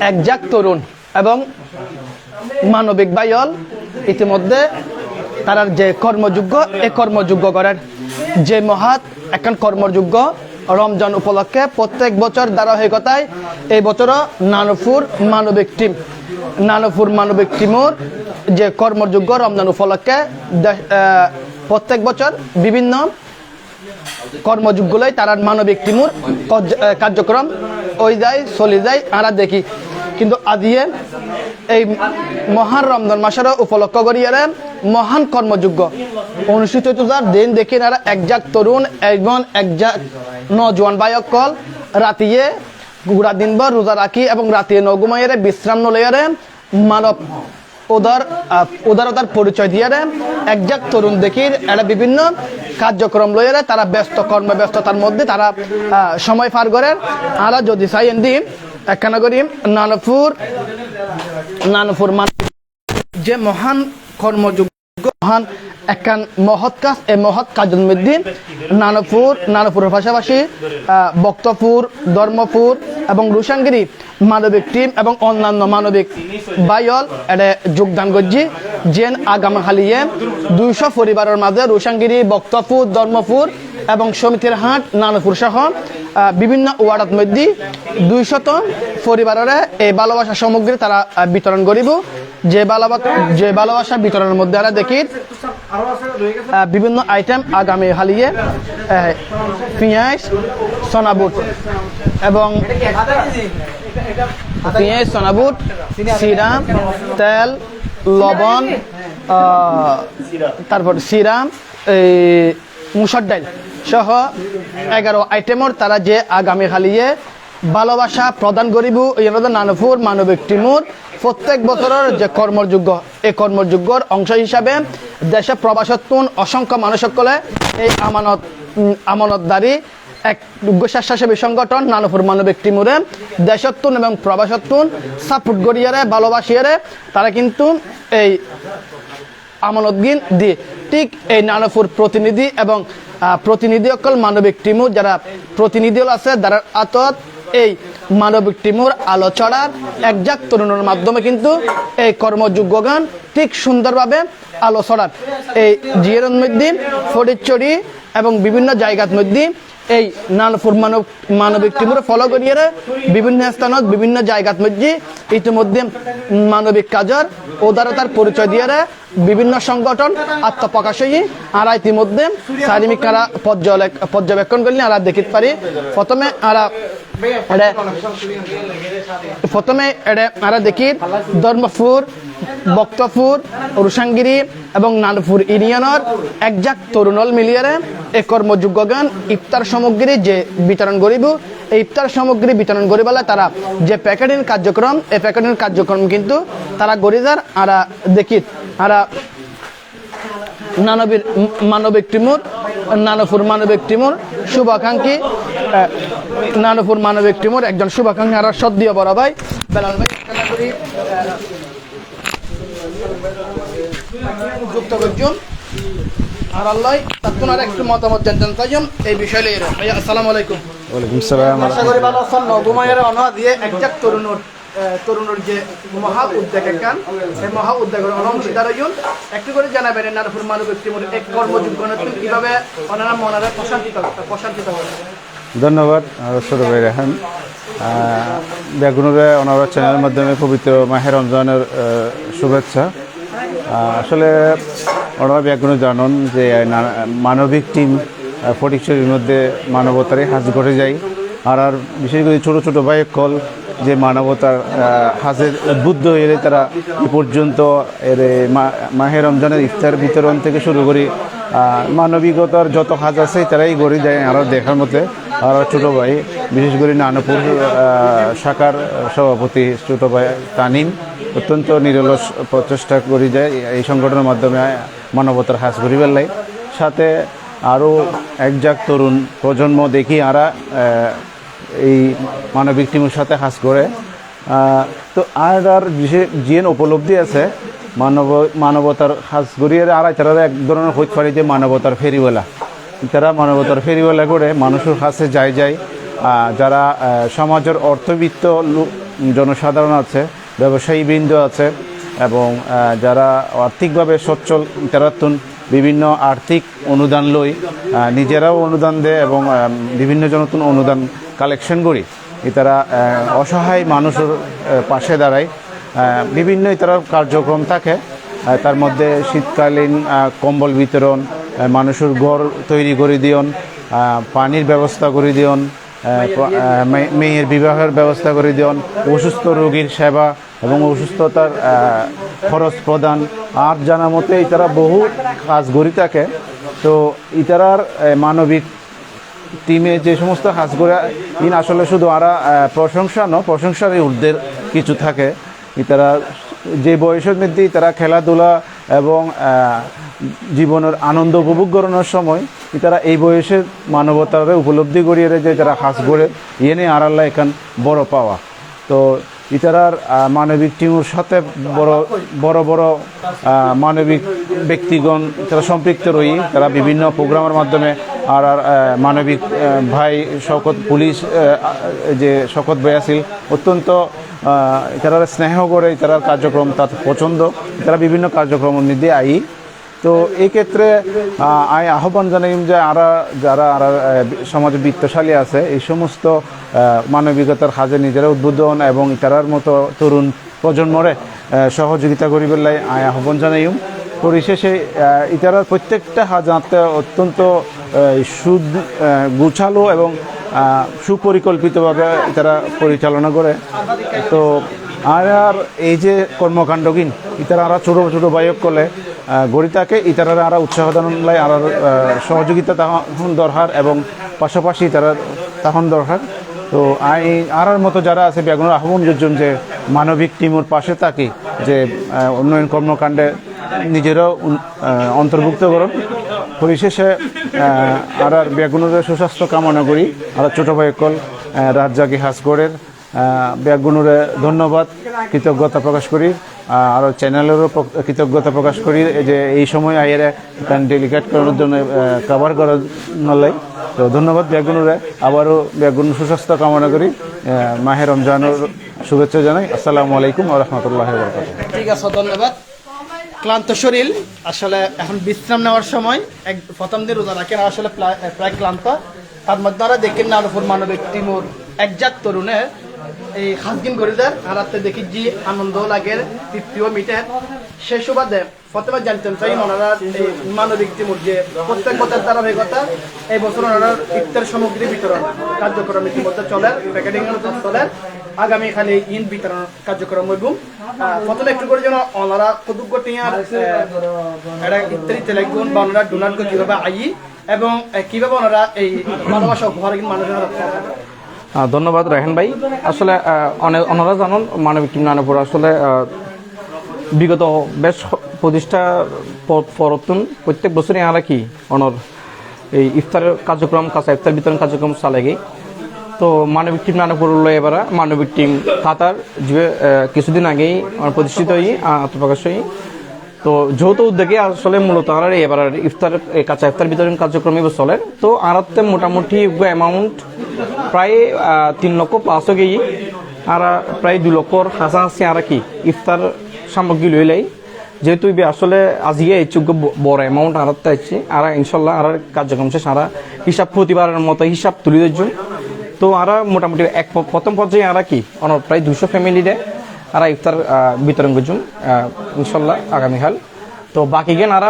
একজাক তরুণ এবং মানবিক বায়ল ইতিমধ্যে তারা যে কর্মযোগ্য এই কর্মযোগ্য করার যে মহাত এখন কর্মযোগ্য রমজান উপলক্ষে প্রত্যেক বছর ধারাবাহিকতায় এই বছরও নানপুর মানবিক টিম নানপুর মানবিক টিমর যে কর্মযোগ্য রমজান উপলক্ষে প্রত্যেক বছর বিভিন্ন কর্মযোগ্যলাই তারা মানবিক টিমুর কার্যক্রম ওই যায় চলে যায় আমরা দেখি। কিন্তু আজিয়ে এই মহান রমজান মাসের উপলক্ষ করিয়ারে মহান কর্মযোগ্য অনুষ্ঠিত যার দিন দেখি না একজাক তরুণ এবং একজাক নজওয়ান বায়ক কল। রাতিয়ে গুড়া দিনভর রোজা রাখি এবং রাতিয়ে নগুমাইয়ারে বিশ্রাম নলয়ারে মানব উদার উদারতার পরিচয় দিয়ে একজাক তরুণ দেখির, এরা বিভিন্ন কার্যক্রম লইয়ারে তারা ব্যস্ত কর্মব্যস্ততার মধ্যে তারা সময় পার করে আর যদি চাইন দিন একখানা করি নানপুর নানপুর মান যে মহান কর্মযোগ্য মহান একখান মহৎ কাজ, এই মহৎ কাজের মধ্যে নানপুর নানপুরের পাশাপাশি বক্তপুর, ধর্মপুর এবং রুশাঙ্গিরি মানবিক টিম এবং অন্যান্য মানবিক বাইল এটা যোগদান করছি। যেন আগামী দুইশো পরিবারের মাঝে রুশাঙ্গিরি বক্তপুর, ধর্মপুর এবং সমিতির হাট নানপুর সহ বিভিন্ন ওয়ার্ডের মধ্যে দুই দুইশত পরিবারের এই ভালোবাসা সামগ্রী তারা বিতরণ করিব। যে ভালোবাসা যে ভালোবাসা বিতরণের মধ্যে আমরা দেখি বিভিন্ন আইটেম আগামী হালিয়ে পেঁয়াজ, সোনাবুট এবং পেঁয়াজ, সোনাবুট সিরাম তেল, লবণ তারপর সিরাম এই মুসর ডাল। সহ এগারো আইটেমর তারা যে আগামী হালিয়ে ভালোবাসা প্রদান করিব ইয়ানদের নানপুর মানবিক টিমুর প্রত্যেক বছরের যে কর্মযোগ্য এই কর্মযোগ্যর অংশ হিসাবে দেশে প্রবাসত্বন অসংখ্য মানুষ সকলে এই আমানত আমানতদারি এক স্বেচ্ছাসেবী সংগঠন নানপুর মানবিক টিমুরে দেশত্বন এবং প্রবাসত্বন সাপোর্ট করিয়ারে ভালোবাসিয়ারে তারা কিন্তু এই আমানতগিন দি। ঠিক এই নানপুর প্রতিনিধি এবং প্রতিনিধি অকল মানবিক টিমুর যারা প্রতিনিধি আছে যারা আতত এই মানবিক টিমুর আলোচনার একজাক তরুণের মাধ্যমে কিন্তু এই কর্মযোগ্য গান ঠিক সুন্দরভাবে আলোচনার। এই জিয়ার মধ্যে ফটিরচড়ি এবং বিভিন্ন জায়গার মধ্যে এই নানপুর মানব, মানবিক টিমুর ফলো করিয়ে বিভিন্ন স্থানত, বিভিন্ন জায়গার মধ্যে ইতিমধ্যে মানবিক কাজের উদারতার পরিচয় দিয়ে বিভিন্ন সংগঠন আত্মপ্রকাশ হয়ে আর ইতিমধ্যে শারীরিক কারা পর্যবেক- পর্যবেক্ষণ করলে আর দেখিতে পারি। প্রথমে আর প্রথমে আমরা দেখি ধর্মপুর বক্তপুর রুসাঙ্গিরি এবং নানপুর ইউনিয়নের একজাক তরুণল মিলিয়ে এই কর্মযোগ্য গান ইফতার সামগ্রী যে বিতরণ করিব, এই ইফতার সামগ্রী বিতরণ করিবেলা তারা যে প্যাকেটিং কার্যক্রম, এই প্যাকেটিং কার্যক্রম কিন্তু তারা গরিজার আরা দেখি আরা নানবির মানবিক টিমুর নানপুর মানবিক টিমুর শুভাকাঙ্ক্ষী নানপুর মানবিক টিমুর একজন শুভাকাঙ্ক্ষী আর সদ্য বড় ভাই, বেলাল ভাই যুক্ত করছুন আর আল্লাহ তার একটু মতামত জানতেন। এই বিষয় ভাইয়া আসসালামু আলাইকুম। ওয়ালাইকুম সালাম। আশা করি ভালো আছেন। নগুমায়ের অনা দিয়ে একজাক তরুণর যে মহা উদ্যোগ একখান এই মহা উদ্যোগের অংশীদার হইন একটু করে জানাবেন নারপুর মানবিক টিমের এক কর্মযোগ্য নতুন কীভাবে ওনারা মনারে প্রশান্তিত প্রশান্তিত হবে ধন্যবাদ ছোট ভাই রেহান। বেগুনুরে ওনার চ্যানেলের মাধ্যমে পবিত্র মাহের রমজানের শুভেচ্ছা। আসলে ওনারা বেগুনো জানুন যে মানবিক টিম ফটিকশরীর মধ্যে মানবতারই হাজ ঘটে যায়। আর আর বিশেষ করে ছোটো ছোটো বাইক কল, যে মানবতার হাজের উদ্বুদ্ধ হয়ে তারা এ পর্যন্ত এর মাহে রমজানের ইফতার বিতরণ থেকে শুরু করি মানবিকতার যত কাজ আছে তারাই গড়ে যায় আরও দেখার মতে। আর ছোটো ভাই, বিশেষ করে নানপুর শাখার সভাপতি ছোটো ভাই তানিম অত্যন্ত নিরলস প্রচেষ্টা করি যায় এই সংগঠনের মাধ্যমে মানবতার হাস করি পেলাই সাথে আরও একজাক তরুণ প্রজন্ম দেখি আরা এই মানবিক টিমের সাথে হাস করে। তো আর আর জিএন উপলব্ধি আছে, মানব, মানবতার হাস গড়িয়ে আর, তারা এক ধরনের হইতে পারে যে মানবতার ফেরিওয়ালা। তারা মানবতার ফেরিওয়ালা করে মানুষের কাছে যায় যায় যারা সমাজের অর্থবিত্ত জনসাধারণ আছে ব্যবসায়ীবৃন্দ আছে এবং যারা আর্থিকভাবে সচ্ছল তারা তুন বিভিন্ন আর্থিক অনুদান লই নিজেরাও অনুদান দেয় এবং বিভিন্ন জনতুন অনুদান কালেকশন করি। তারা অসহায় মানুষের পাশে দাঁড়ায়। বিভিন্ন তারা কার্যক্রম থাকে। তার মধ্যে শীতকালীন কম্বল বিতরণ মানুষের ঘর তৈরি করে দিয়ন পানির ব্যবস্থা করে দিয়ন মেয়ের বিবাহের ব্যবস্থা করে দিয়ন, অসুস্থ রোগীর সেবা এবং অসুস্থতার খরচ প্রদান আর জানা মতে ইতারা বহু কাজ গড়ি থাকে। তো ইতারার মানবিক টিমে যে সমস্ত কাজ করে, ইন আসলে শুধু আরা প্রশংসা ন, প্রশংসারই ঊর্ধ্বের কিছু থাকে। ইতারা যে বয়সের মধ্যে তারা খেলাধুলা এবং জীবনের আনন্দ উপভোগ করানোর সময় তারা এই বয়সের মানবতারে উপলব্ধি করিয়ে যে তারা হাস গড়ে ইয়ে নিয়ে আড়াল্লা এখান বড় পাওয়া। তো ইতারার মানবিক টিমের সাথে বড় বড় বড় মানবিক ব্যক্তিগণ তারা সম্পৃক্ত রই। তারা বিভিন্ন প্রোগ্রামের মাধ্যমে আর আর মানবিক ভাই শকত পুলিশ যে শকত ভাই আছিল, অত্যন্ত তারা স্নেহ করে তারা কার্যক্রম তার পছন্দ। তারা বিভিন্ন কার্যক্রমের মধ্যে আই। তো এই ক্ষেত্রে আমি আহ্বান জানাইম যে আরা, যারা আরা সমাজে বিত্তশালী আছে, এই সমস্ত মানবিকতার কাজে নিজেরা উদ্বোধন এবং ইতারার মতো তরুণ প্রজন্মরে সহযোগিতা করিবেলাই আমি আহ্বান জানাইম। পরিশেষে ইতারার প্রত্যেকটা হাজ আনতে অত্যন্ত সুদ গুছালো এবং সুপরিকল্পিতভাবে তারা পরিচালনা করে। তো আর এই যে কর্মকাণ্ডগিন ইতারা আরা ছোটো ছোটো বায়ক করলে গড়িতাকে ইতারা আরা উৎসাহ দান লাই আর সহযোগিতা তখন দরকার এবং পাশাপাশি তারা তখন দরকার। তো আর মতো যারা আছে বেগুনের আহ্বান যোজন যে মানবিক টিমের পাশে থাকি, যে উন্নয়ন কর্মকাণ্ডে নিজেরাও অন্তর্ভুক্ত করুন। পরিশেষে আর আর বেগুনের সুস্বাস্থ্য কামনা করি। আর ছোট ভাই কল রাজ্জাকি হাসগড়ের বেগুনুরে ধন্যবাদ, কৃতজ্ঞতা প্রকাশ করি। আর চ্যানেলেরও কৃতজ্ঞতা প্রকাশ করি যে এই সময় আইয়ের কান ডেলিকেট করানোর জন্য কভার করার নলাই তো ধন্যবাদ বেগুনুরে আবারও বেগুন সুস্বাস্থ্য কামনা করি। আহ, মাহে রমজানের শুভেচ্ছা জানাই। আসসালামু আলাইকুম রহমতুল্লাহ ঠিক আছে ধন্যবাদ। ক্লান্ত শরীর আসলে এখন বিশ্রাম নেওয়ার সময়। এক প্রথম দিন রোজা রাখেন আসলে প্রায় ক্লান্ত। তার মধ্যে দেখেন না আলুপুর মানবিক টিমুর একজাত তরুণে এই হাজগিন করে দেয় আর রাতে দেখি যে আনন্দ লাগে তৃপ্তিও মিটে। সে সুবাদে প্রথমে জানতেন চাই ওনারা এই মানবিক যে প্রত্যেক বছর ধারাবাহিকতা এই বছর ওনারা ইফতার সামগ্রী বিতরণ কার্যক্রম ইতিমধ্যে চলে প্যাকেটিং চলে। আগামী খালি ইন বিতরণ কার্যক্রম আহ, প্রথমে একটু করে যেন ওনারা কদুক গটিয়ার এটা ইত্যাদি তেলেগুন বা ওনারা ডোনাট কীভাবে আই এবং কীভাবে ওনারা এই ভালোবাসা উপহার মানুষের ধন্যবাদ রাহেন ভাই। আসলে আহ, অনে- ওনারা জানুন মানবিক নানাপুর আসলে বিগত বেশ প্রতিষ্ঠা পরতুন প্রত্যেক বছরই আমরা কি অনর এই ইফতারের কার্যক্রম কাঁচা ইফতার বিতরণ কার্যক্রম চালাগে তো মানবিক টিম নানাপুর হলো এবার মানবিক টিম কাতার যে কিছুদিন আগেই প্রতিষ্ঠিত হই আত্মপ্রকাশ তো যৌথ উদ্যোগে আসলে মূলত আর এবার ইফতার কাঁচা ইফতার বিতরণ কার্যক্রম এবার চলে। তো আরাতে মোটামুটি অ্যামাউন্ট প্রায় তিন লক্ষ পাঁচশো কেজি। আর প্রায় দু লক্ষর কাছাকাছি আর কি ইফতার সামগ্রী লই লাই। যেহেতু আসলে আজকে চুগ্য বড় অ্যামাউন্ট আর চাইছি আর, ইনশাল্লাহ আর কার্যক্রম শেষ। আর, হিসাব প্রতিবারের মতো হিসাব তুলে দিচ্ছি তো আর, মোটামুটি এক প্রথম পর্যায়ে আর কি অন- প্রায় দুশো ফ্যামিলি দেয় আর ইফতার বিতরণ করছুন ইনশাল্লাহ আগামীকাল তো বাকি জ্ঞান আর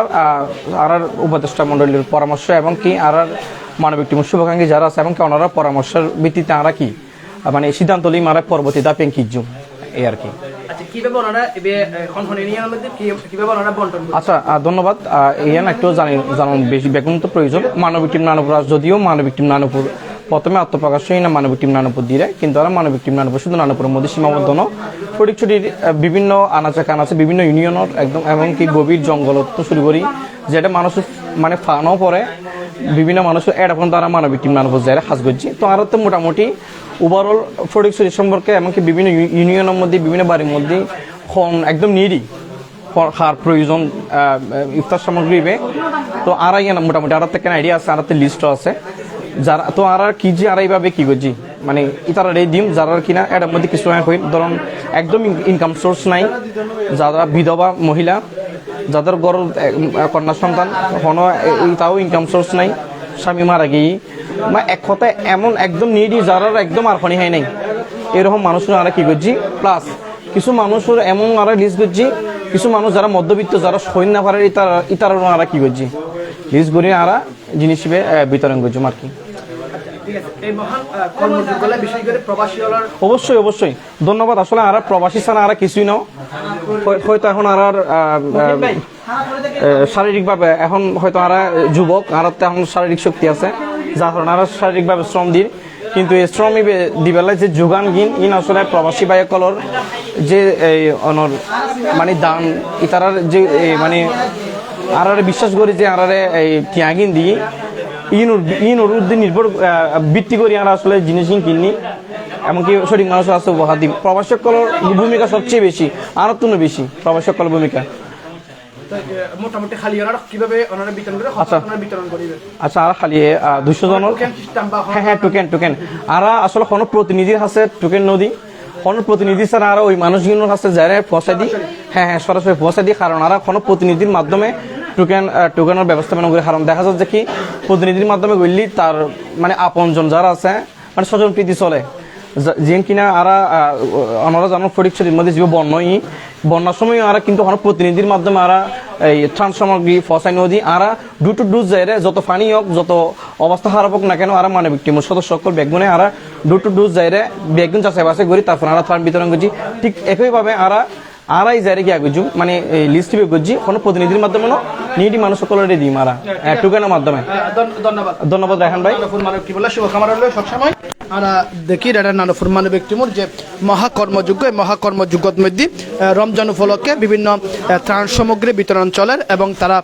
আর উপদেষ্টা মণ্ডলীর পরামর্শ এবং কি আর মানবিক টিমের শুভাকাঙ্ক্ষী যারা আছে এবং কি ওনারা পরামর্শের ভিত্তিতে আমরা কি মানে সিদ্ধান্ত লিম আর পরবর্তী দাপেন কিজুম এই আর কি। আচ্ছা? আচ্ছা ধন্যবাদ। ইয়ান একটু জানি জানান বেশি বেগুন তো প্রয়োজন। মানবিক টিম নানপুর যদিও মানবিক টিম নানপুর প্রথমে আত্মপ্রকাশ হয় না মানবিক টিম নানপুর দিয়ে কিন্তু আর মানবিক টিম নানপুর শুধু নানপুরের মধ্যে সীমাবদ্ধ ন ফটিকছড়ির আহ, বিভিন্ন আনাচে কানাচে বিভিন্ন ইউনিয়নের একদম এমনকি গভীর জঙ্গল তো শুরু করি যেটা মানুষ মানে ফানও পরে বিভিন্ন মানুষ এখন তারা মানবিক টিম নানপুর যায় হাজ করছি তো আর তো মোটামুটি ওভারঅল ফটিকছড়ি সম্পর্কে এমনকি বিভিন্ন ইউনিয়নের মধ্যে বিভিন্ন বাড়ির মধ্যে একদম নিরি খার প্রয়োজন ইফতার সামগ্রী তো আর মোটামুটি আর থেকে আইডিয়া আছে আর লিস্ট আছে। যারা তো আর কি যে আর এইভাবে কি করছি মানে ইতারা এই দিম, যারা কিনা, এটার মধ্যে কিছু হই ধরুন, একদম ইনকাম সোর্স নাই। যারা বিধবা, মহিলা, যাদের গড় কন্যা সন্তান, হন তাও ইনকাম সোর্স নাই। স্বামী মারা গিয়ে মানে এক কথায় এমন একদম নিডি যারা একদম আর খনি হয় নাই। এরকম মানুষ আমরা কি করছি প্লাস কিছু মানুষের এমন আমরা লিস্ট করছি কিছু মানুষ যারা মধ্যবিত্ত, যারা সৈন্য পারে ইতার ইতার আমরা কি করছি লিস্ট করে আমরা জিনিস হিসেবে বিতরণ করছি আর কি এই মহান কর্মযোগ্যলা বিশেষ করে প্রবাসী অবশ্যই অবশ্যই। ধন্যবাদ। আসলে আর প্রবাসী ছাড়া আর কিছুই নাও হয়- হয়তো এখন আর আর, শারীরিকভাবে এখন হয়তো আর যুবক আর তো এখন শারীরিক শক্তি আছে যার কারণে আর শারীরিকভাবে শ্রম দিন। কিন্তু এই শ্রম দিবেলায় যে যোগান গিন ইন আসলে প্রবাসী বায়ক কলর যে এই অনর মানে দান ইতারার যে মানে আর আর বিশ্বাস করি যে আর এই ত্যাগিন দিয়ে ইনুর ইনুর উদ্দিন নির্ভর ভিত্তি করি আমরা আসলে জিনিস কিনি এমনকি সঠিক মানুষ আছে উপহার দিই প্রবাসক কলর ভূমিকা সবচেয়ে বেশি আর তুনো বেশি প্রবাসক কল ভূমিকা। মোটামুটি খালি ওনারা কীভাবে ওনারা বিতরণ করে আচ্ছা। ওনারা বিতরণ করিবে? আচ্ছা আর খালি হ্যাঁ হ্যাঁ টোকেন টোকেন আর আসলে কোনো টোকেন নদী কোনো প্রতিনিধি ছাড়া আর ওই মানুষগুলোর কাছে যারা পয়সা দিই হ্যাঁ হ্যাঁ সরাসরি দিই কারণ আর কোনো প্রতিনিধির মাধ্যমে টোকেন টোকেনের ব্যবস্থাপনা করে কারণ দেখা যাচ্ছে কি, প্রতিনিধির মাধ্যমে গড়লি তার মানে আপনজন যারা আছে মানে স্বজন প্রীতি চলে। যেন কিনা আরা আমরা জানো ফরিকশালীর মধ্যে যে বন্যই, বন্যার সময় আরা কিন্তু কোনো প্রতিনিধির মাধ্যমে আরা এই ত্রাণ সামগ্রী, ফসাই নদী, আরা ডু টু ডুজ যায় যত পানি হোক, যত অবস্থা খারাপ হোক না কেন, আরা মানবিক টিমের সদস্য সকল বেগুনে আরা ডু টু ডুজ যায় বেগুন চাষে বাসে করি, তারপর আরা ত্রাণ বিতরণ করছি ঠিক একইভাবে আরা আরাই যায় কি আগুজু? মানে লিস্ট টিপে করছি কোনো প্রতিনিধির মাধ্যমে না নিডি মানুষ সকলের দিই মারা। টুকানোর মাধ্যমে। ধন্যবাদ। ধন্যবাদ রাখান ভাই। মানব কি বলে শুভকামনা রইল সবসময় আমরা দেখি এটা নানফুর মানব ব্যক্তিমূর যে মহাকর্মযোগ্য এই মহাকর্মযোগ্যর মধ্যে রমজান উপলক্ষে বিভিন্ন ত্রাণ সামগ্রী বিতরণ চলের এবং তারা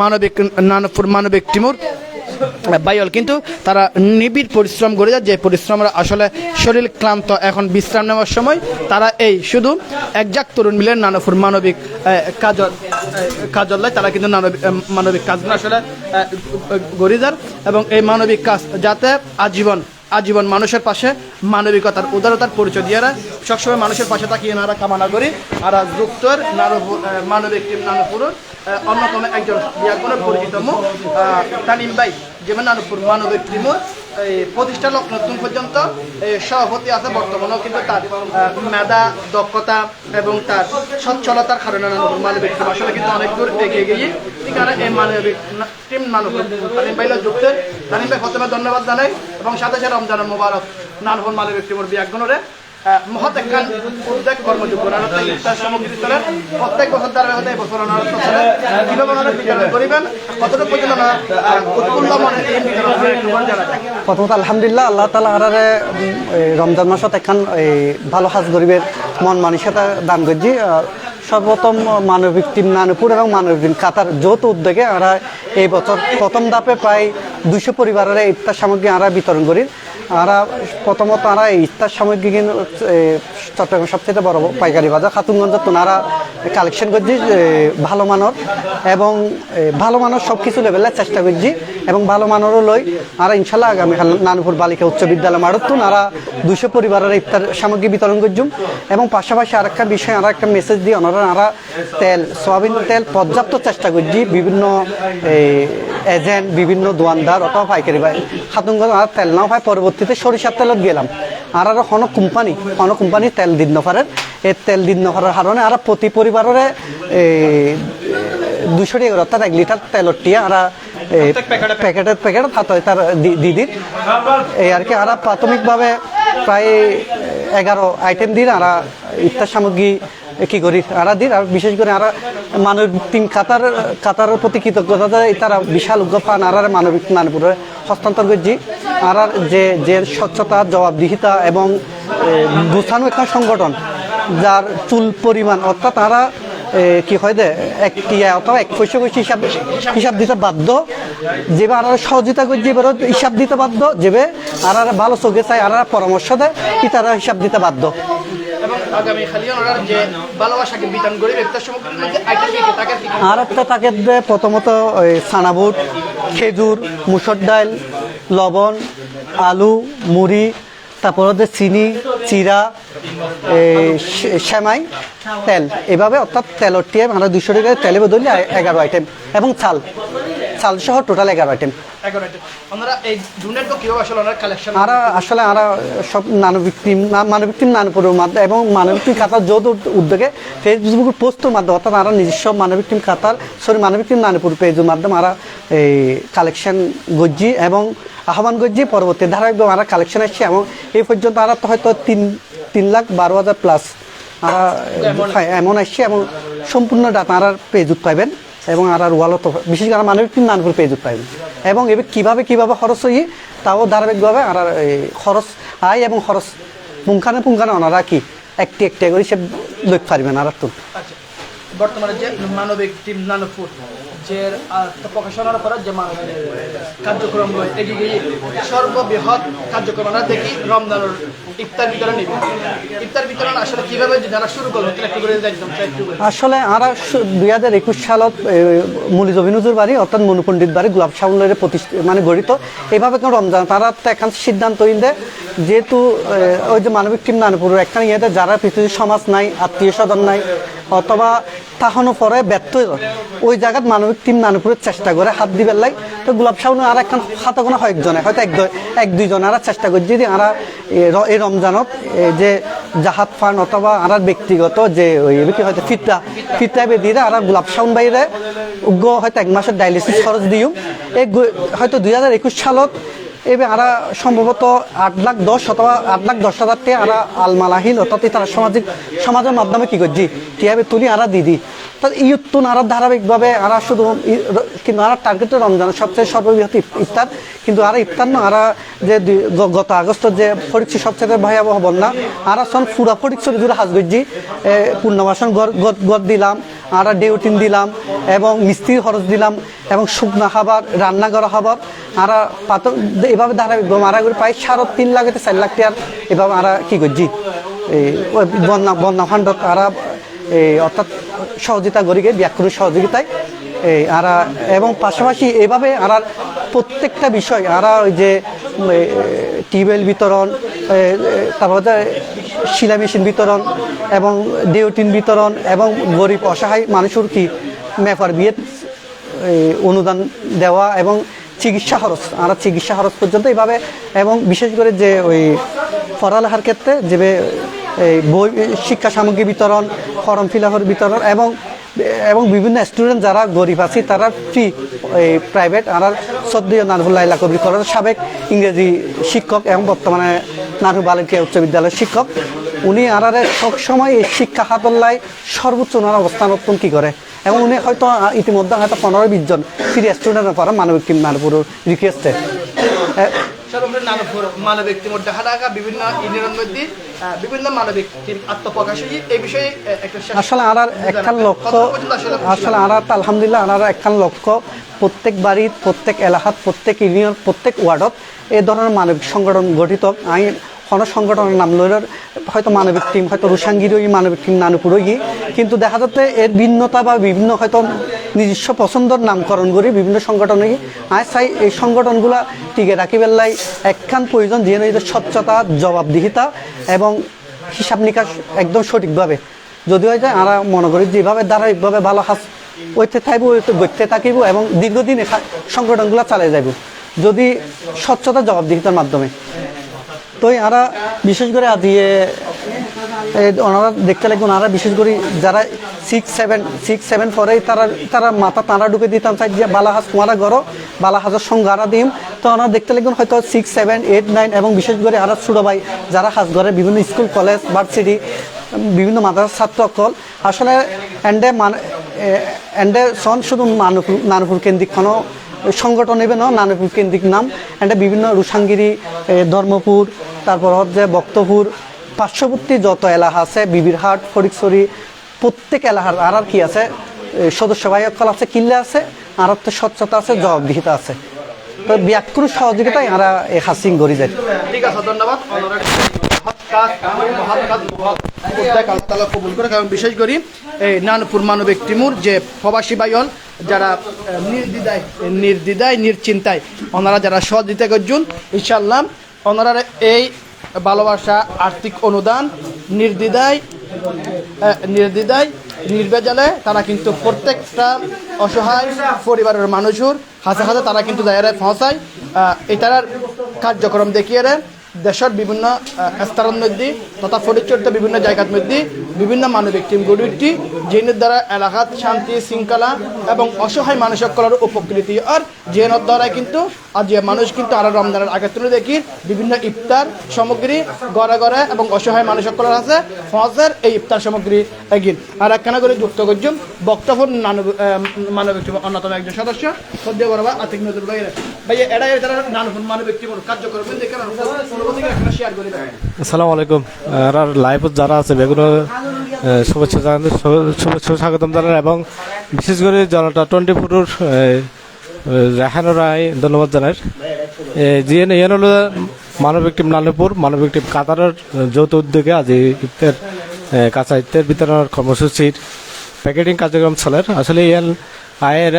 মানবিক নানফুর মানব ব্যক্তিমূর বাইল কিন্তু তারা নিবিড় পরিশ্রম করে যায়, যে পরিশ্রমরা আসলে শরীর ক্লান্ত, এখন বিশ্রাম নেওয়ার সময় তারা এই শুধু একজাক তরুণ মিলের নানফুর মানবিক কাজ কাজল্লায় তারা কিন্তু মানবিক মানবিক কাজ আসলে গরিদার এবং এই মানবিক কাজ যাতে আজীবন আজীবন মানুষের পাশে মানবিকতার উদারতার পরিচয় দিয়ে এরা সবসময় মানুষের পাশে তাকিয়ে নারা কামনা করি। আর যুক্তর নানপুর মানবিক টিম নানপুরের অন্যতম একজন বিয়াগুণের পরিচিত মুখ তানিম ভাই যেমন নানপুর মানবিক এই প্রতিষ্ঠা লগ্ন নতুন পর্যন্ত সভাপতি আছে বর্তমানেও কিন্তু তার মেধা, দক্ষতা এবং তার সচ্ছলতার কারণে নানপুর মানবিক টিম আসলে কিন্তু অনেক দূর এগিয়ে গিয়ে এখানে এই মানবিক টিম নানপুর তানিম ভাইলা যুক্তের তানিম ভাই প্রথমে ধন্যবাদ জানাই এবং সাথে সাথে রমজানের মোবারক নানপুর মানবিক টিমের বিয়াগুণরে প্রথমত আলহামদুলিল্লাহ, আল্লাহ তালা আরারে রমজান মাসত এখন এই ভালো সাজ গরিবের মন মানসিকতা দান করছি। সর্বপ্রথম মানবিক টিম নানুপুর এবং মানবিক কাতার যৌথ উদ্যোগে আমরা এই বছর প্রথম ধাপে প্রায় দুশো পরিবারের ইফতার সামগ্রী আমরা বিতরণ করি। আমরা প্রথমত এই ইফতার সামগ্রী কিন্তু চট্টগ্রাম সবচেয়ে বড় পাইকারি বাজার, খাতুনগঞ্জ তোনারা কালেকশন করছি ভালো মানর, এবং ভালো মানর সব কিছু লেভেলের চেষ্টা করছি, এবং ভালো মানেরও লই, আর ইনশাল্লাহ আগামী নানপুর বালিকা উচ্চ বিদ্যালয় মারতুন আর দুশো পরিবারের ইফতার সামগ্রী বিতরণ করছুম এবং পাশাপাশি আরেকটা বিষয় আর একটা মেসেজ দিয়ে ওনারা আরা তেল, সয়াবিন তেল পর্যাপ্ত চেষ্টা করছি, বিভিন্ন এজেন্ট বিভিন্ন দোয়ানদার অথবা পাইকারি ভাই, খাতুনগঞ্জ, আর তেল নাও হয় পরবর্তীতে সরিষার তেলত গেলাম। আর আরও কোনো কোম্পানি কোনো কোম্পানি তেল দিন নফারের এই তেল দিন নফারের কারণে আর প্রতি পরিবারের দুশো টাকা অর্থাৎ এক লিটার তেলর টিয়া আর প্যাকেটের প্যাকেট হাত হয় তার দিদির এই আর কি আর প্রাথমিকভাবে প্রায় এগারো আইটেম দিন আর ইফতার সামগ্রী কি করি? আরা দিন আর বিশেষ করে আর মানবিক তিন কাতার, কাতারের প্রতি কৃতজ্ঞতা তারা বিশাল উগ্র পান আর মানবিক নানপুরে হস্তান্তর করছি। আর যে যে স্বচ্ছতা, জবাবদিহিতা এবং দুসানো একটা সংগঠন, যার চুল পরিমাণ, অর্থাৎ তারা কি হয় দে একটি অথবা এক পয়সা পয়সা হিসাব হিসাব দিতে বাধ্য। যেবে আর সহযোগিতা করছে এবার হিসাব দিতে বাধ্য। যেবে আর আর ভালো চোখে চাই আর পরামর্শ দেয় কি তারা হিসাব দিতে বাধ্য। আর একটা তাকে প্রথমত ওই সানাবুট খেজুর, মুসুর ডাল, লবণ, আলু, মুড়ি, তারপর হচ্ছে চিনি, চিরা সেমাই, তেল। এভাবে অর্থাৎ তেলের টিয়ে আমরা দুশো টাকা তেলে বদলি এগারো আইটেম এবং চাল। চাল সহ টোটাল এগারো আইটেম আসলে আরা আরা সব মানবিক টিম মানবিক টিম নানপুরের মাধ্যমে এবং মানবিক টিম খাতার যৌথ উদ্যোগে ফেসবুক পোস্টের মাধ্যমে অর্থাৎ আরা নিজস্ব মানবিক টিম খাতার সরি মানবিক টিম নানপুর পেজের মাধ্যমে আরা এই কালেকশন গজ্জি এবং আহ্বান গজ্জি পরবর্তী ধারাবাহিকভাবে আরা কালেকশন আসছে এবং এই পর্যন্ত আরা হয়তো তিন তিন লাখ বারো হাজার প্লাস হ্যাঁ, এমন আসছে এবং সম্পূর্ণ ডাটা আরার পেজত পাইবেন এবং আর আর ওয়ালত, বিশেষ করে মানবিক কিন্তু নানপুর পেজত পাইবে এবং এবার কীভাবে কীভাবে খরচ হই তাও ধারাবাহিকভাবে আর আর খরচ আয় এবং খরচ পুঙ্খানে পুঙ্খানে ওনারা কি একটি একটি করে সে লোক পারবেন আর তো। আচ্ছা বর্তমানে যে মানবিক টিম নানপুর যে প্রকাশনার পর যে মানবিক কার্যক্রম এগিয়ে গিয়ে সর্ববৃহৎ কার্যক্রম আমরা দেখি রমজানের ইফতার বিতরণ। ইফতার বিতরণ আসলে কীভাবে যারা শুরু করল, একটু করে একদম আসলে আর দুই হাজার একুশ সালত মুলি জবিনুজুর বাড়ি, অর্থাৎ মনু পণ্ডিত বাড়ি, গোলাপ সাউলের প্রতিষ্ঠিত মানে গঠিত। এইভাবে কেন রমজান তারা তো একান্ত সিদ্ধান্ত ইন্দে যেহেতু ওই যে মানবিক টিম নানপুর একখানে ইয়েতে, যারা পৃথিবীর সমাজ নাই, আত্মীয় স্বজন নাই, অথবা তাহনো পরে ব্যর্থ ওই জায়গাত মানবিক টিম নানপুরের চেষ্টা করে হাত দিবেন লাই তো গোলাপ সাউন আর একখান হাতে কোনো কয়েকজনে, হয়তো এক এক দুইজন আর চেষ্টা করছি যে আরা এই রমজানত যে জাহাত ফান অথবা আর ব্যক্তিগত যে ওই কি হয়তো ফিতরা ফিতরা বেদিয়ে আর গোলাপ সাউন বাইরে উগ্র হয়তো এক মাসের ডায়ালিসিস খরচ দিও এই হয়তো দুই হাজার একুশ সালত এবার আরা সম্ভবত আট লাখ দশ অথবা আট লাখ দশ হাজার টাকা আরা আলমালাহিল, অর্থাৎ তারা সামাজিক সমাজের মাধ্যমে কি করছি? কীভাবে তুলি আরা দিদি। তা ইয়ুত্তুন আরা ধারাবাহিকভাবে আরা শুধু কিন্তু আরা টার্গেট রমজান সবচেয়ে সর্ববৃহৎ ইফ- ইফতার। কিন্তু আরা ইফতার না, আরা যে গত আগস্ট যে ফরিকছি সবচেয়ে ভয়াবহ বন্যা, আরা সন পুরা ফরিকছড়ি জুড়ে হাজ গজ্জি পূর্ণবাসন গদ দিলাম, আরা ডেউটিন দিলাম, এবং মিস্ত্রির খরচ দিলাম, এবং শুকনা খাবার রান্না করা খাবার, আরা পাতর এভাবে ধারাবাহিক মারা করে প্রায় সাড়ে তিন লাখ থেকে চার লাখ টাকার এভাবে আরা কি করছি এই বন্যা বন্যা ফান্ডত আরা, এই, অর্থাৎ সহযোগিতা করিকে ব্যাকরণ সহযোগিতায়, এই, আরা, এবং পাশাপাশি এভাবে আর প্রত্যেকটা বিষয়, আরা ওই যে টিউবওয়েল বিতরণ তারপর শিলা মেশিন বিতরণ এবং ডিওটিন বিতরণ এবং গরিব অসহায় মানুষের কি মেফার বিয়ে এই, অনুদান দেওয়া এবং চিকিৎসা খরচ আমরা চিকিৎসা খরচ পর্যন্ত এইভাবে এবং বিশেষ করে যে ওই পড়ালেখার ক্ষেত্রে যে এই বই, শিক্ষা সামগ্রী বিতরণ, ফর্ম ফিল বিতরণ এবং এবং বিভিন্ন স্টুডেন্ট যারা গরিব আছে তারা ফ্রি এই প্রাইভেট আর সদ্য নারহুল্লাহ এলাকা করেন সাবেক ইংরেজি শিক্ষক এবং বর্তমানে নারু বালিকা উচ্চ বিদ্যালয়ের শিক্ষক। উনি আনারে সবসময় এই শিক্ষা হাতল্লায় সর্বোচ্চ ওনার অবস্থান উত্তম কি করে? এবং উনি হয়তো ইতিমধ্যে হয়তো পনেরো বিশ জন ফ্রি স্টুডেন্টের পরে মানবিক টিম রিকোয়েস্টে মানবিক টিম দেখা ঢাকা বিভিন্ন ইউনিয়নের মধ্যে বিভিন্ন মানবিক টিম আত্মপ্রকাশ এই বিষয়ে আহ, একটা শেষ- আসলে আর একখান লক্ষ্য কতটুকু পর্যন্ত আসলে আসলে আর আলহামদুলিল্লাহ আর একখান লক্ষ্য প্রত্যেক বাড়ির প্রত্যেক এলাকাত প্রত্যেক ইউনিয়ন প্রত্যেক ওয়ার্ডত এই ধরনের মানবিক সংগঠন গঠিত। আমি কোনো সংগঠনের নাম লইলের হয়তো মানবিক টিম হয়তো রুসাঙ্গির ওই মানবিক টিম নানুপুরই কিন্তু দেখা যাচ্ছে এর ভিন্নতা বা বিভিন্ন হয়তো নিজস্ব পছন্দর নামকরণ করি বিভিন্ন সংগঠনে আয় চাই এই সংগঠনগুলা টিকে রাখি বেল্লাই একখান প্রয়োজন যে স্বচ্ছতা, জবাবদিহিতা এবং হিসাব নিকাশ একদম সঠিকভাবে। যদি হয় যায় আমরা মনে করি যেভাবে ধারাবাহিকভাবে ভালো হাস ওইতে থাকব ওইতে গড়তে থাকিব এবং দীর্ঘদিন সংগঠনগুলো চালিয়ে যাব যদি স্বচ্ছতা, জবাবদিহিতার মাধ্যমে। তো আরা বিশেষ করে এ, ওনারা দেখতে লাগবে ওনারা বিশেষ করে যারা সিক্স সেভেন সিক্স সেভেন পরে তারা তারা মাথা তাঁরা ঢুকে দিতাম চাই যে বালাহাজ কুমারা গড় বালাহাজের সঙ্গে আরা দিম। তো ওনারা দেখতে লাগবেন হয়তো সিক্স সেভেন এইট নাইন এবং বিশেষ করে আরা ছোটো ভাই যারা হাজ ঘরে বিভিন্ন স্কুল কলেজ ভার্সিটি বিভিন্ন মাদ্রাসার ছাত্র অকল। আসলে এন্ডে মান এন্ডে সন শুধু নানুপুর নানুপুর কেন্দ্রিক কোনো সংগঠন না, নানুপুর কেন্দ্রিক নাম এন্ডে বিভিন্ন রুসাঙ্গিরি ধর্মপুর, তারপর হচ্ছে বক্তপুর, পার্শ্ববর্তী যত এলাকা আছে, বিবিরহাট ফরিকছড়ি প্রত্যেক এলাকার আর আর কি আছে সদস্য ভাই আছে, কিল্লে আছে আর হচ্ছে স্বচ্ছতা আছে, জবাবদিহিতা আছে। তো ব্যাকুর সহযোগিতায় আমরা হাসিং করি যাই ঠিক আছে, ধন্যবাদ। আল্লাহ কবুল করে। কারণ বিশেষ করি এই নানপুর মানবিক টিমুর যে প্রবাসী ভাইয়ন যারা আহ, নির্দ্বিধায় নির্দ্বিধায় নির্চিন্তায় ওনারা যারা সহযোগিতা করছেন ইনশাআল্লাহ ওনারা এই ভালোবাসা আর্থিক অনুদান নির্দ্বিধায় আহ, নির্দ্বিধায় নির্বেজালে তারা কিন্তু প্রত্যেকটা অসহায় পরিবারের মানুষের হাতে হাতে তারা কিন্তু দায়েরায় পৌঁছায়। এটার কার্যক্রম দেখিয়ে দেশের বিভিন্ন স্থানের মধ্যে তথা পরিচর্য বিভিন্ন জায়গার মধ্যে বিভিন্ন মানবিক টিম গড়ে উঠি যিনি দ্বারা এলাকাত শান্তি শৃঙ্খলা এবং অসহায় মানুষ সকলের উপকৃতি। আর জেনের দ্বারা কিন্তু আর যে মানুষ কিন্তু আরও রমজানের আগের তুলে দেখি বিভিন্ন ইফতার সামগ্রী গড়ে গড়ে এবং অসহায় মানুষ সকলের আছে ফজের এই ইফতার সামগ্রী এগিন আর একখানা করে যুক্ত করছুম আহ, মানবিক টিমের অন্যতম একজন সদস্য সদ্য বরাবর আতিক নজর এরা এরা নানব মানবিক টিমের কার্যক্রম আসসালামু আলাইকুম। লাইভত যারা আছে বেগুলো শুভেচ্ছা জানাতে শুভেচ্ছা স্বাগতম জানান এবং বিশেষ করে জনতা টোয়েন্টি ফোরের রেহানো রায়, ধন্যবাদ জানাই। যিয়ে ইয়ান হলো মানবিক টিম নালপুর মানবিক টিম কাতারের যৌথ উদ্যোগে আজ ইফতার কাঁচা ইফতার বিতরণের কর্মসূচির প্যাকেটিং কার্যক্রম চলে। আসলে ইয়ান আয়ের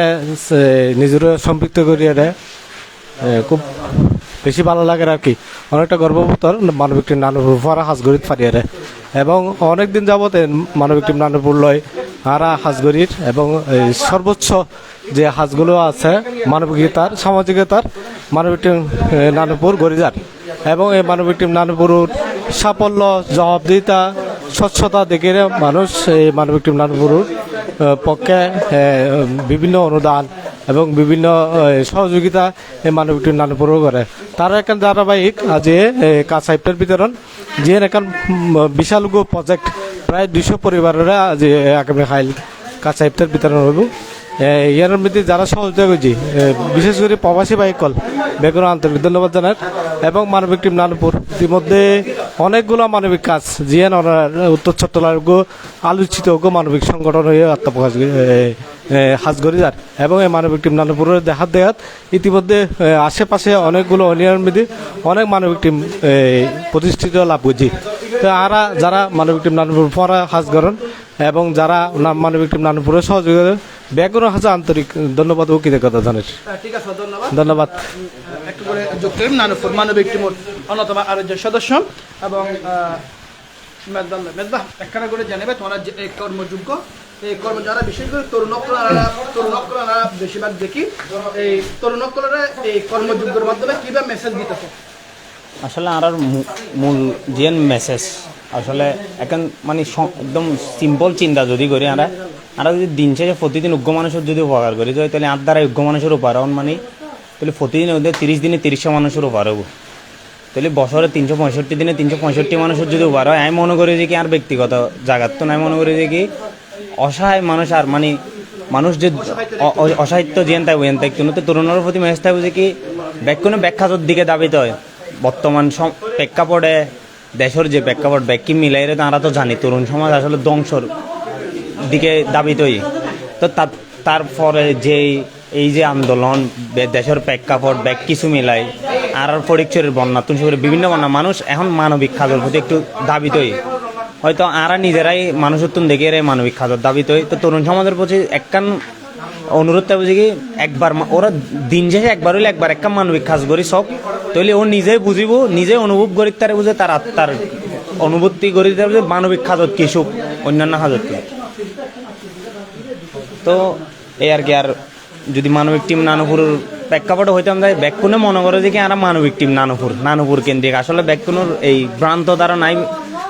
নিজের সম্পৃক্ত করিয়ে দেয়। খুব বেশি ভালো লাগে আর কি। অনেকটা গর্ববোধর মানবিক টিম নানুপুর ফরা হাজগরিত ফারিয়ারে এবং অনেক দিন যাবত মানবিক টিম নানুপুর লয় আরা হাজগরির এবং এই সর্বোচ্চ যে হাজগুলো আছে, মানবিকতার, সামাজিকতার, মানবিক টিম নানুপুর, গরিজার। এবং এই মানবিক টিম নানুপুর সাফল্য, জবাবদিহিতা, স্বচ্ছতা দেখে মানুষ এই মানবিক টিম নানুপুর পক্ষে বিভিন্ন অনুদান এবং বিভিন্ন সহযোগিতা মানবিক নানুপুর করে। তার এখন ধারাবাহিক আজ কাঁচা ইফতার বিতরণ যে এখন বিশাল প্রজেক্ট প্রায় দুইশো পরিবারের আজ এ, আগামী খাইল কাঁচা ইফতার বিতরণ হইব। এ, ইয়ার মধ্যে যারা সহযোগিতা করছি বিশেষ করে প্রবাসী বাইকল বেগুন আন্তরিক ধন্যবাদ জানার এবং মানবিক টিম নানুপুর ইতিমধ্যে অনেকগুলো মানবিক কাজ জিয়ান উত্তর চট্টলার আলোচিত মানবিক সংগঠন হয়ে আত্মপ্রকাশ করে- এ, এ, হাজগরি যার এবং এই মানবিক টিম নানুপুরের দেখাত দেখাত ইতিমধ্যে আশেপাশে অনেকগুলো অনিয়ন বিধি অনেক মানবিক টিম প্রতিষ্ঠিত লাভ করছি তো আরা যারা মানবিক টিম নানুপুর পড়া হাজগরণ এবং যারা মানবিক টিম নানুপুরের সহযোগিতা ব্যাগুন হাজার আন্তরিক ধন্যবাদ ও কৃতজ্ঞতা জানাই ঠিক আছে ধন্যবাদ। ধন্যবাদ। একটু করে হলাম নানুপুর মানবিক টিমের অন্যতম আরেকজন সদস্য এবং একখানা করে জানাবে তোমরা কর্মযোগ্য এই কর্ম যারা বিশেষ করে তরুণকরা তরুণকরা বেশিরভাগ দেখি, এই তরুণকরা এই মাধ্যমে কীভাবে মেসেজ দিতেছে? আসলে আর মূল যে মেসেজ আসলে এখন মানে একদম সিম্পল চিন্তা যদি করি আমরা আমরা যদি দিন শেষে প্রতিদিন উগ্র মানুষের যদি উপকার করি তাহলে আর দ্বারা উগ্র মানুষের উপকার মানে তাহলে প্রতিদিন ওদের তিরিশ দিনে তিরিশশো মানুষের উপকার হব। তাহলে বছরে তিনশো পঁয়ষট্টি দিনে তিনশো পঁয়ষট্টি মানুষের যদি উপকার হয়, আমি মনে করি যে কি আর ব্যক্তিগত জায়গার তো আমি মনে করি যে কি অসহায় মানুষ আর মানে মানুষ যে অসাহিত্য জিয়ান থাকবে এন থাকতো তো তরুণের প্রতি মেসেজ থাকবে যে কি ব্যাকুনে ব্যাখ্যাতর দিকে দাবিতে হয়? বর্তমান প্রেক্ষাপটে দেশের যে প্রেক্ষাপট ব্যাকি মিলাই রে তারা তো জানি, তরুণ সমাজ আসলে ধ্বংসর দিকে দাবিতই তো তার তারপরে যে এই যে আন্দোলন দেশের প্রেক্ষাপট ব্যাগ কিছু মিলাই আর পরিচয়ের বন্যা করে বিভিন্ন বন্যা, মানুষ এখন মানবিক খাদ্যের প্রতি একটু দাবিতই হয়তো আরা নিজেরাই মানুষের তুন দেখে এরাই মানবিক খাদ্যের দাবিতই তো তো তরুণ সমাজের প্রতি একখান অনুরোধ থাকবে কি, একবার ওরা দিন শেষে একবার হইলে একবার একটা মানবিক কাজ করি সব। তাহলে ও নিজেই বুঝিব নিজে অনুভব করি তারে বুঝে, তার আত্মার অনুভূতি করি হবে যে মানবিক খাদত কি সুখ, অন্যান্য খাদত কি। তো এই আর কি, আর যদি মানবিক টিম নানুপুরের প্রেক্ষাপটে হইতাম যাই ব্যাকুনে মনে করে যে কি আর মানবিক টিম নানুপুর নানুপুর কেন্দ্রিক। আসলে ব্যাকুনোর এই ভ্রান্ত দ্বারা নাই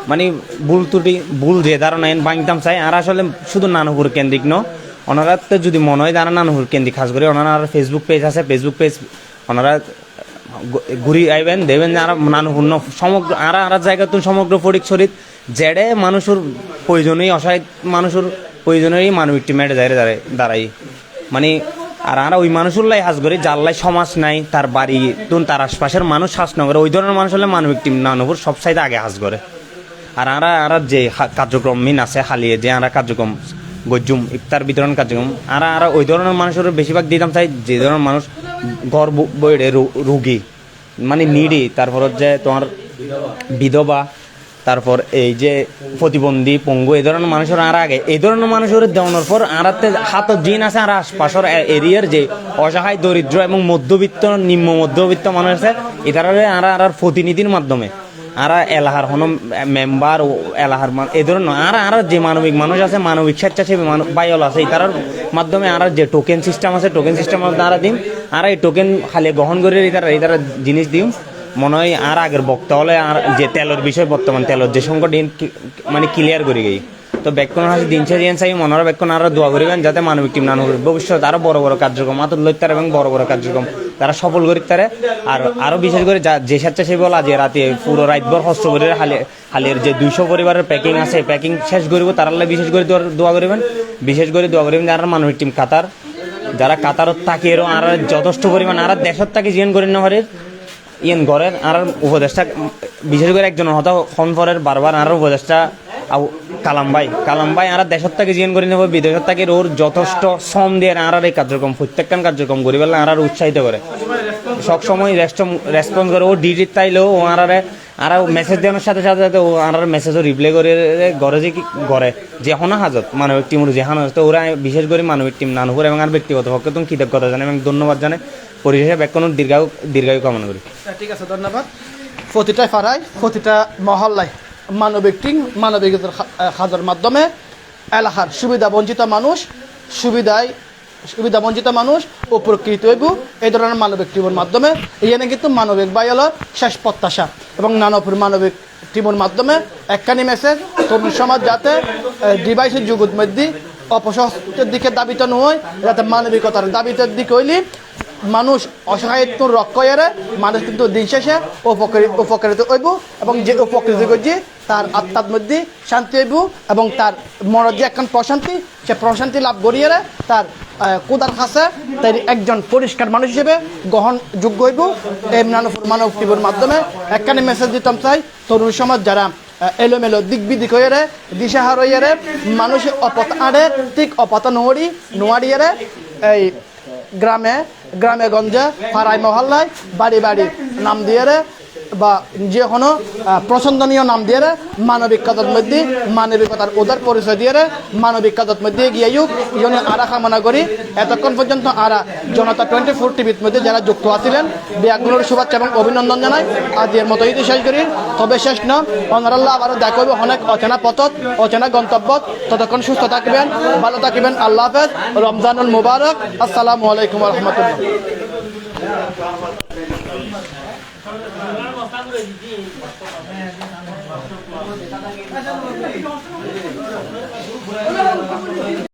মানে ভুল ত্রুটি, ভুল যে নাই বাংতাম চাই, আর আসলে শুধু নানুপুর কেন্দ্রিক ন। ওনারা তো যদি মনে হয় যারা নানুপুর কেন্দ্রিক খাস করে, ওনারা আর ফেসবুক পেজ আছে ফেসবুক পেজ ওনারা ঘুরি আইবেন দেখবেন যে আর নানুপূর্ণ সমগ্র, আর আর জায়গা তো সমগ্র ফরিক শরীর জেডে মানুষের প্রয়োজনেই, অসহায় মানুষের প্রয়োজনেরই মানবিক টিমের দাঁড়িয়ে দাঁড়াই মানে আর আমরা ওই মানুষগুলাই হাজ করি যাল্লাই সমাজ নাই, তার বাড়ি তার আশপাশের মানুষ হাস না করে, ওই ধরনের মানুষ হলে মানবিক টিম নানুপুর সব সাইডে আগে হাজ করে। আর আমরা আমরা যে কার্যক্রম মিন আছে, হালিয়ে যে আমরা কার্যক্রম, গজ্জুম, ইফতার বিতরণ কার্যক্রম আর আমরা ওই ধরনের মানুষের বেশিরভাগ দিতাম চাই, যে ধরনের মানুষ ঘর বইরে রুগী মানে নিডি তারপর যে তোমার বিধবা, তারপর এই যে প্রতিবন্ধী, পঙ্গু, এই ধরনের মানুষের আর আগে, এই ধরনের মানুষের দেওয়ানোর পর আর হাত জিন আছে, আর আশপাশের এরিয়ার যে অসহায়, দরিদ্র এবং মধ্যবিত্ত, নিম্ন মধ্যবিত্ত মানুষ আছে, এটারে আর আর প্রতিনিধির মাধ্যমে। আরা এলাহার হন মেম্বার এলাহার এই ধরনের। আর আর যে মানবিক মানুষ আছে, মানবিক স্বেচ্ছাসেবী বায়ল আছে। তার মাধ্যমে আর যে টোকেন সিস্টেম আছে টোকেন সিস্টেম তারা দিম। আর এই টোকেন খালি গ্রহণ করে তারা এই তারা জিনিস দিম। মনে হয় আর আগের বক্তা হলে আর যে তেলের বিষয় বর্তমান তেলের যে সংকট মানে ক্লিয়ার করে গেই। তো বেক্ষণ হাসি দিন দিন চাই মনের বেক্ষণ আরও দোয়া করিবেন যাতে মানবিক টিম নানো ভবিষ্যৎ আরও বড় বড় কার্যক্রম আতর লইতার এবং বড় বড় কার্যক্রম তারা সফল করি তারে আর আরও বিশেষ করে যা- স্বেচ্ছাসেবী বলা যে রাতে পুরো রাতভর হস্ত করে হালে হালের যে দুইশো পরিবারের প্যাকিং আছে প্যাকিং শেষ করিব তার বিশেষ করে দোয়া- করিবেন বিশেষ করে দোয়া করিবেন যারা মানবিক টিম কাতার যারা কাতারত তাকে আর যথেষ্ট পরিমাণ আর দেশত তাকে জিয়ান করেন না পারে ইয়েন ঘরের আর উপদেষ্টা বিশেষ করে একজন হত খন পরের বারবার আর উপদেষ্টা আউ কালামবাই কালামবাই আর দেশত থেকে জিয়ান করে নেব বিদেশত থেকে ওর যথেষ্ট শ্রম দিয়ে আর এই কার্যক্রম, প্রত্যেকখান কার্যক্রম করি পেলে আর উৎসাহিত করে। সব সময় রেসপন্স করে, ও ডিডি তাইলেও ও আর আর মেসেজ দেওয়ার সাথে সাথে সাথে ও আর মেসেজও রিপ্লাই করে ঘরে যে কি করে, যে হনা হাজত, মানবিক টিমের যে হানা তো ওরা বিশেষ করে মানবিক টিম নানুপুর এবং আর ব্যক্তিগত পক্ষে তুমি কৃতজ্ঞতা জানে এবং ধন্যবাদ জানে পরিশেষে ব্যাকরণ দীর্ঘায়ু দীর্ঘায়ু কামনা করি। ঠিক আছে, ধন্যবাদ। প্রতিটা পাড়ায়, প্রতিটা মহল্লায়। মানবিক টিম মানবিকতার খাদের মাধ্যমে এলাকার সুবিধা বঞ্চিত মানুষ, সুবিধায়, সুবিধা বঞ্চিত মানুষ উপকৃত হইব এই ধরনের মানবিক টিমের মাধ্যমে। এখানে কিন্তু মানবিক বাইলের শেষ প্রত্যাশা এবং নানপুর মানবিক টিমের মাধ্যমে একখানি মেসেজ তরুণ সমাজ যাতে ডিভাইসের যুগত মধ্যে অপশস্তের দিকে দাবিত নয়, যাতে মানবিকতার দাবিতের দিকে হইলি মানুষ অসহায়ত্ব রক্ষয়ের, মানুষ কিন্তু দিন শেষে উপকৃত উপকৃত হইব এবং যে উপকৃত করছি তার আত্মার মধ্যে শান্তি হইব এবং তার মনের যে একখান প্রশান্তি, সে প্রশান্তি লাভ করিয়ে তার কোদার কাছে তাই একজন পরিষ্কার মানুষ হিসেবে গ্রহণ যোগ্য হইব। এই মানব মানব টিভির মাধ্যমে একখানে মেসেজ দিতাম চাই, তরুণ সমাজ যারা এলোমেলো দিক বিদিক হয়ে দিশাহার হয়ে মানুষ অপত আড়ে ঠিক অপত নোয়ারি নোয়ারিয়ে এই গ্রামে গ্রামে গঞ্জে পাড়ায় মহল্লায় বাড়ি বাড়ি নাম দিয়ে রে। বা যে কোনো প্রচন্দনীয় নাম দিয়ে রে, মানবিকতার মধ্যে, মানবিকতার উদার পরিচয় দিয়ে রে, মানবিকতার মধ্যে গিয়ে ইউক ইয়নে আরা কামনা করি, এতক্ষণ পর্যন্ত আরা জনতা টোয়েন্টি ফোর টিভির মধ্যে যারা যুক্ত আছিলেন ব্যাগগুলোর শুভেচ্ছা এবং অভিনন্দন জানাই। আজকের মতো ইতি শেষ করি। তবে শেষ না, অনারাল্লাহ আবারও দেখা হবে অনেক অচেনা পথত, অচেনা গন্তব্য ততক্ষণ সুস্থ থাকবেন, ভালো থাকবেন, আল্লাহ হাফেজ। রমজানুল মুবারক। আসসালামু আলাইকুম রহমতুল্লাহ।